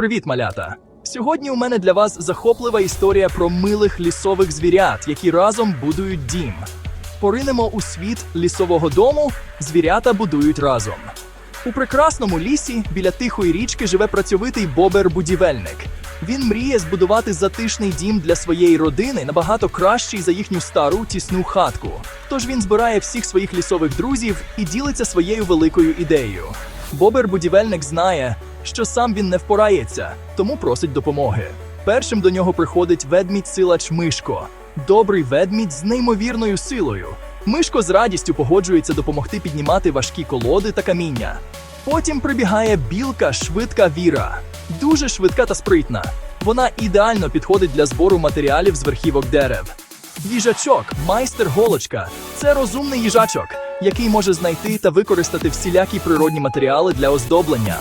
Привіт, малята! Сьогодні у мене для вас захоплива історія про милих лісових звірят, які разом будують дім. Поринемо у світ лісового дому, звірята будують разом. У прекрасному лісі біля тихої річки живе працьовитий бобер-будівельник. Він мріє збудувати затишний дім для своєї родини набагато кращий за їхню стару тісну хатку. Тож він збирає всіх своїх лісових друзів і ділиться своєю великою ідеєю. Бобер-будівельник знає, що сам він не впорається, тому просить допомоги. Першим до нього приходить ведмідь-силач Мишко, добрий ведмідь з неймовірною силою. Мишко з радістю погоджується допомогти піднімати важкі колоди та каміння. Потім прибігає білка швидка Віра, дуже швидка та спритна. Вона ідеально підходить для збору матеріалів з верхівок дерев. Їжачок, майстер голочка це розумний їжачок, який може знайти та використати всілякі природні матеріали для оздоблення.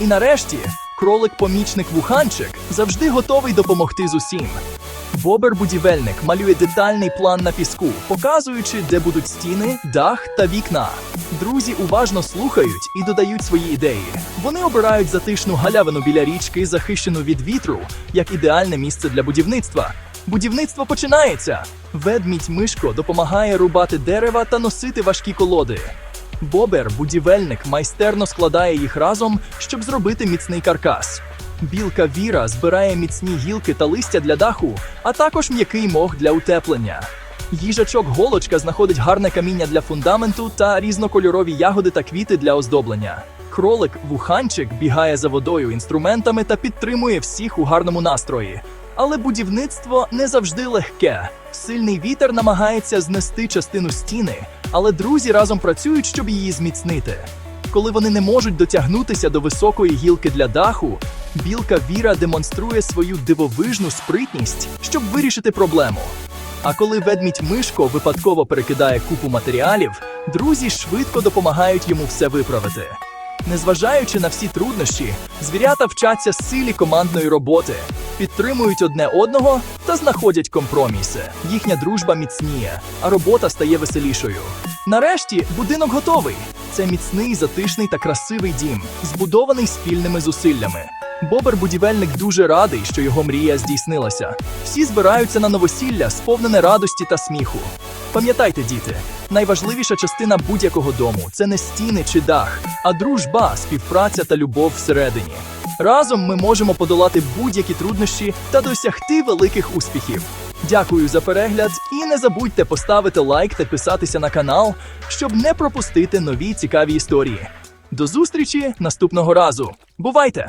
І нарешті кролик-помічник вуханчик завжди готовий допомогти з усім. Бобер-будівельник малює детальний план на піску, показуючи, де будуть стіни, дах та вікна. Друзі уважно слухають і додають свої ідеї. Вони обирають затишну галявину біля річки, захищену від вітру, як ідеальне місце для будівництва. Будівництво починається. Ведмідь Мишко допомагає рубати дерева та носити важкі колоди. Бобер, будівельник, майстерно складає їх разом, щоб зробити міцний каркас. Білка Віра збирає міцні гілки та листя для даху, а також м'який мох для утеплення. Їжачок голочка знаходить гарне каміння для фундаменту та різнокольорові ягоди та квіти для оздоблення. Кролик вуханчик бігає за водою інструментами та підтримує всіх у гарному настрої. Але будівництво не завжди легке. Сильний вітер намагається знести частину стіни, але друзі разом працюють, щоб її зміцнити. Коли вони не можуть дотягнутися до високої гілки для даху, білка Віра демонструє свою дивовижну спритність, щоб вирішити проблему. А коли ведмідь Мишко випадково перекидає купу матеріалів, друзі швидко допомагають йому все виправити. Незважаючи на всі труднощі, звірята вчаться силі командної роботи, підтримують одне одного та знаходять компроміси. Їхня дружба міцніє, а робота стає веселішою. Нарешті будинок готовий. Це міцний, затишний та красивий дім, збудований спільними зусиллями. Бобер-будівельник дуже радий, що його мрія здійснилася. Всі збираються на новосілля, сповнене радості та сміху. Пам'ятайте, діти, найважливіша частина будь-якого дому це не стіни чи дах, а дружба, співпраця та любов всередині. Разом ми можемо подолати будь-які труднощі та досягти великих успіхів. Дякую за перегляд і не забудьте поставити лайк та підписатися на канал, щоб не пропустити нові цікаві історії. До зустрічі наступного разу. Бувайте!